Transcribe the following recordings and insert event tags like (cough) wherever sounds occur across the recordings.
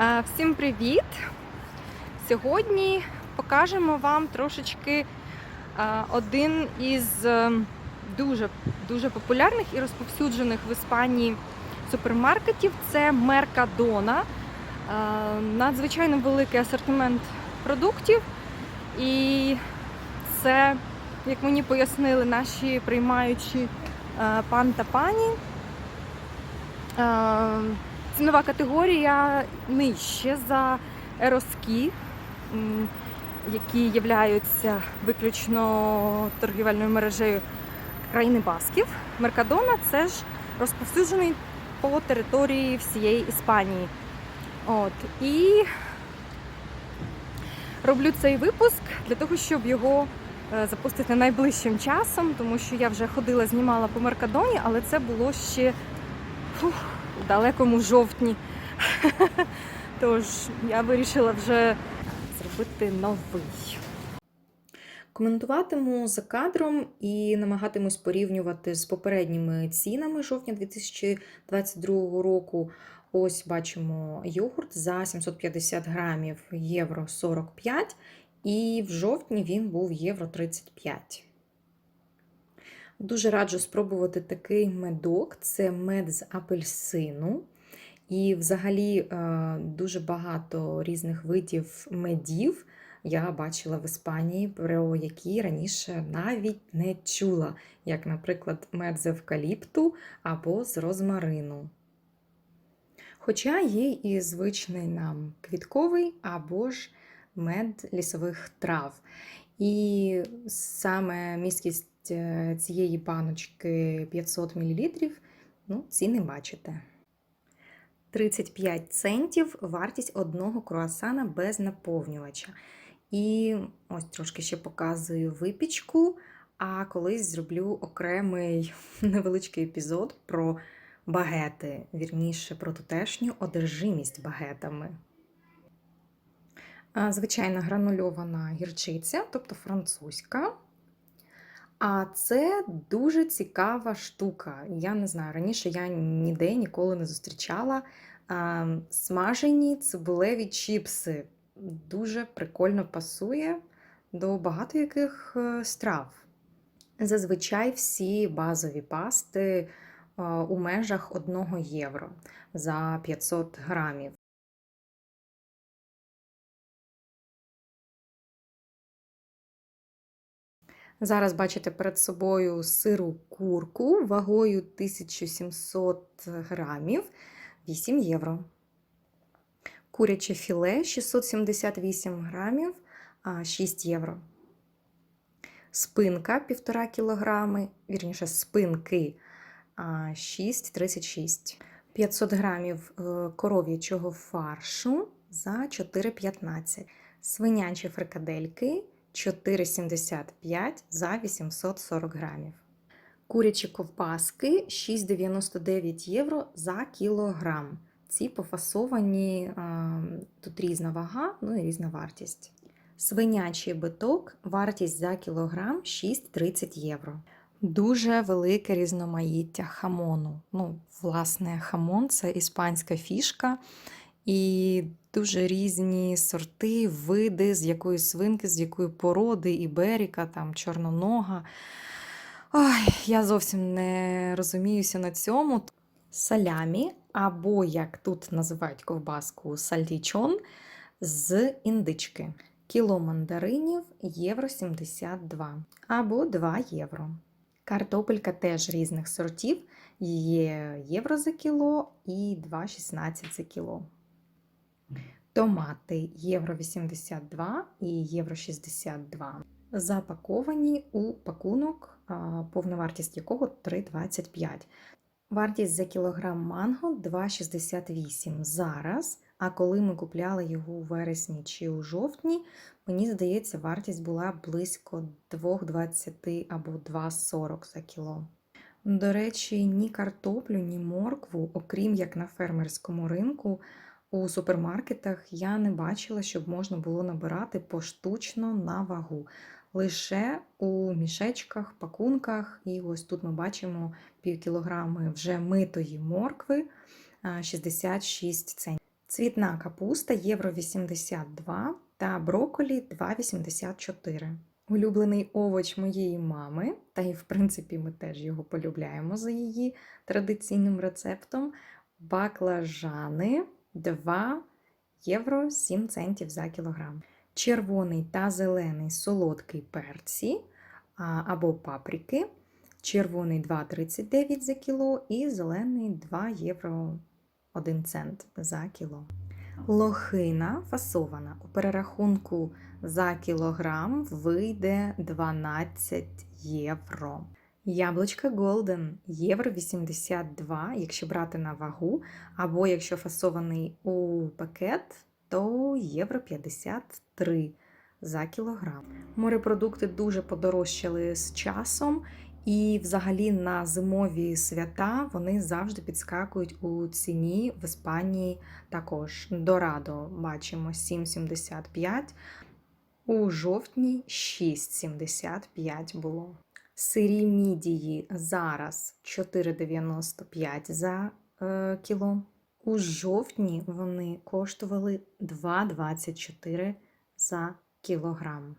Е, Всім привіт! Сьогодні покажемо вам трошечки е, один із е, дуже, дуже популярних і розповсюджених в Іспанії супермаркетів. Це Меркадона. Надзвичайно великий асортимент продуктів. І це, як мені пояснили наші приймаючі пан та пані. Цінова категорія нижче за ероски, які являються виключно торгівельною мережею країни Басків. Меркадона це ж розповсюджений по території всієї Іспанії. От. І роблю цей випуск для того, щоб його е, запустити найближчим часом, тому що я вже ходила, знімала по Меркадоні, але це було ще фух, далекому жовтні. (laughs) Тож я вирішила вже зробити новий. Коментуватиму за кадром і намагатимусь порівнювати з попередніми цінами жовтня 2022 року. Ось бачимо йогурт за 750 грамів євро 45, і в жовтні він був євро 35. Дуже раджу спробувати такий медок це мед з апельсину. І взагалі е, дуже багато різних видів медів я бачила в Іспанії, про які раніше навіть не чула, як, наприклад, мед з евкаліпту або з розмарину. Хоча є і звичний нам квітковий або ж мед лісових трав. І саме міськість е, цієї баночки 500 мл, ну, ціни бачите. 35 центів вартість одного круасана без наповнювача. І ось трошки ще показую випічку, а колись зроблю окремий (laughs) невеличкий епізод про багети, вірніше про тутешню одержимість багетами. Звичайна гранульована гірчиця, тобто французька. А це дуже цікава штука. Я не знаю, раніше я ніде ніколи не зустрічала а, смажені цибулеві чіпси. Дуже прикольно пасує до багато яких е, страв. Зазвичай всі базові пасти а, у межах 1 євро за 500 грамів. Зараз бачите перед собою сиру курку вагою 1700 грамів 8 євро. Куряче філе 678 грамів 6 євро. Спинка 1,5 кг, вірніше, спинки 6,36. 500 грамів е, коров'ячого фаршу за 4,15. Свинячі фрикадельки 4,75 за 840 грамів. Курячі ковбаски 6,99 євро за кілограм. Ці пофасовані, тут різна вага, ну і різна вартість. Свинячий биток, вартість за кілограм 6,30 євро. Дуже велике різноманіття хамону. Ну, власне, хамон це іспанська фішка. І дуже різні сорти, види, з якої свинки, з якої породи, іберіка, там чорнонога. Ой, я зовсім не розуміюся на цьому. Салямі, або, як тут називають ковбаску, сальтічон з індички. Кіло мандаринів євро 72 або 2 євро. Картопелька теж різних сортів. Є євро за кіло і 2,16 за кіло. Томати євро 82 і євро 62. Запаковані у пакунок, повна вартість якого 3,25. Вартість за кілограм манго 2,68 зараз. А коли ми купляли його у вересні чи у жовтні, мені здається, вартість була близько 2,20 або 2,40 за кіло. До речі, ні картоплю, ні моркву, окрім як на фермерському ринку, у супермаркетах я не бачила, щоб можна було набирати поштучно на вагу. Лише у мішечках, пакунках, і ось тут ми бачимо пів кілограми вже митої моркви 66 центів. Цвітна капуста євро 82 та брокколі 2,84. Улюблений овоч моєї мами, та й в принципі ми теж його полюбляємо за її традиційним рецептом. Баклажани 2 євро 7 центів за кілограм. Червоний та зелений солодкий перці або паприки. Червоний 2,39 за кіло і зелений 2 євро 1 цент за кіло. Лохина фасована у перерахунку за кілограм вийде 12 євро. Яблучка Golden євро 82, якщо брати на вагу, або якщо фасований у пакет, то євро 53 за кілограм. Морепродукти дуже подорожчали з часом, і взагалі на зимові свята вони завжди підскакують у ціні в Іспанії також. Дорадо бачимо 7,75. У жовтні 6,75 було. Сирі мідії зараз 4,95 за е, кіло. У жовтні вони коштували 2,24 за кілограм.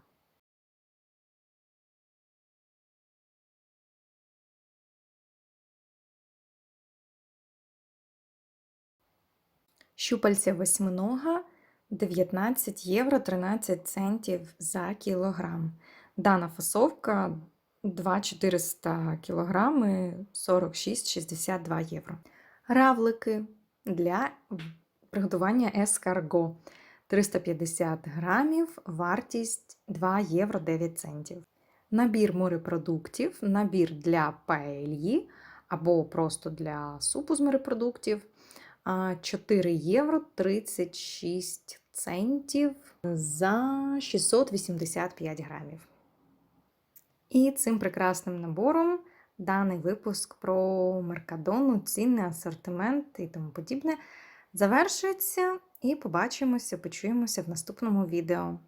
Щупальця восьминога 19 євро 13 центів за кілограм. Дана фасовка 2400 кілограми 46,62 євро. Равлики для приготування ескарго 350 грамів, вартість 2 євро 9 центів. Набір морепродуктів, набір для паельї або просто для супу з морепродуктів 4 євро 36 центів за 685 грамів. І цим прекрасним набором даний випуск про Меркадону, цінний асортимент і тому подібне завершується. І побачимося, почуємося в наступному відео.